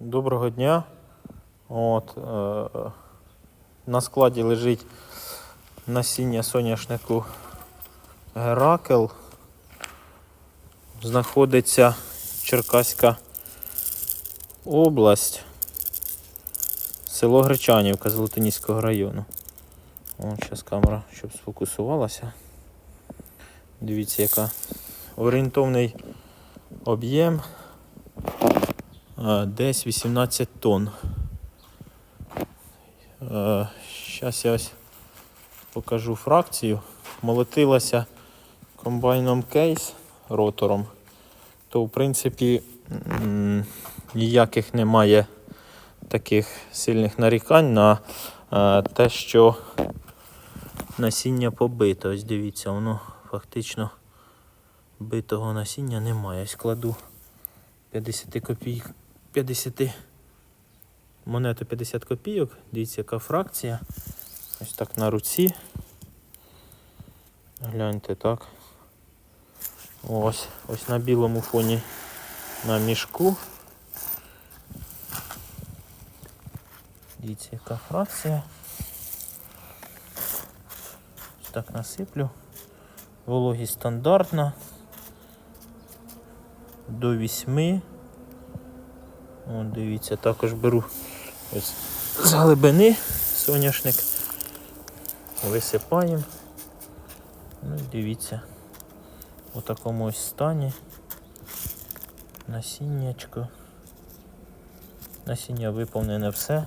Доброго дня. От, е, на складі лежить насіння соняшнику Геракл. Знаходиться Черкаська область, село Гречанівка Золотоніського району. От зараз камера, щоб сфокусувалася. Дивіться, яка орієнтовний об'єм десь 18 тонн. Зараз я ось покажу фракцію. Молотилася комбайном кейс ротором, то в принципі ніяких немає таких сильних нарікань на те, що насіння побито. Ось дивіться, воно фактично битого насіння немає. Ось кладу 50 копійок. 50 монету 50 копійок. Дивіться, яка фракція. Ось так на руці. Гляньте так. Ось, ось на білому фоні на мішку. Дивіться, яка фракція. Ось так насиплю. Вологість стандартна. До 8. О, дивіться, також беру ось з глибини соняшник. Висипаємо. Ну і дивіться. У такому ось стані. Насіннячко. Насіння виповнене все.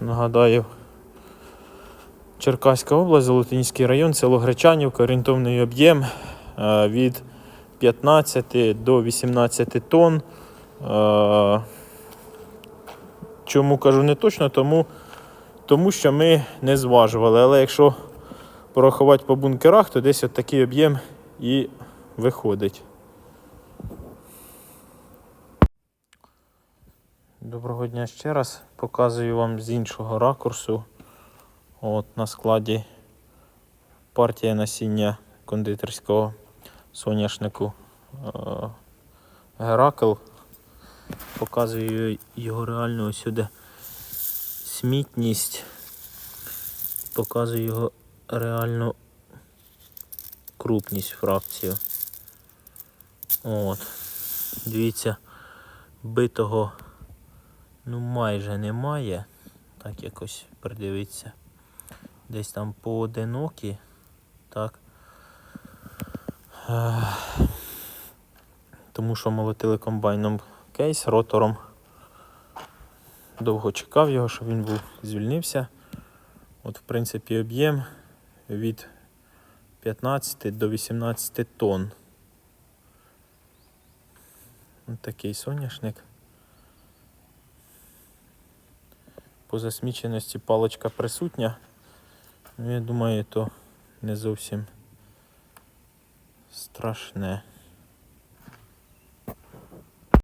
Нагадаю, Черкаська область, Золотинський район, село Гречанівка, орієнтовний об'єм е, від 15 до 18 тонн. Е, Чому кажу не точно, тому, тому що ми не зважували. Але якщо порахувати по бункерах, то десь от такий об'єм і виходить. Доброго дня ще раз. Показую вам з іншого ракурсу. От на складі партія насіння кондитерського соняшнику е, Геракл. Показую його реальну сюди смітність. Показую його реальну крупність фракцію. От. Дивіться, битого ну майже немає. Так якось придивіться. Десь там поодинокі. Так. Тому що молотили комбайном кейс ротором. Довго чекав його, щоб він був звільнився. От, в принципі, об'єм від 15 до 18 тонн. Ось такий соняшник. По засміченості паличка присутня. Ну, я думаю, то не зовсім страшне.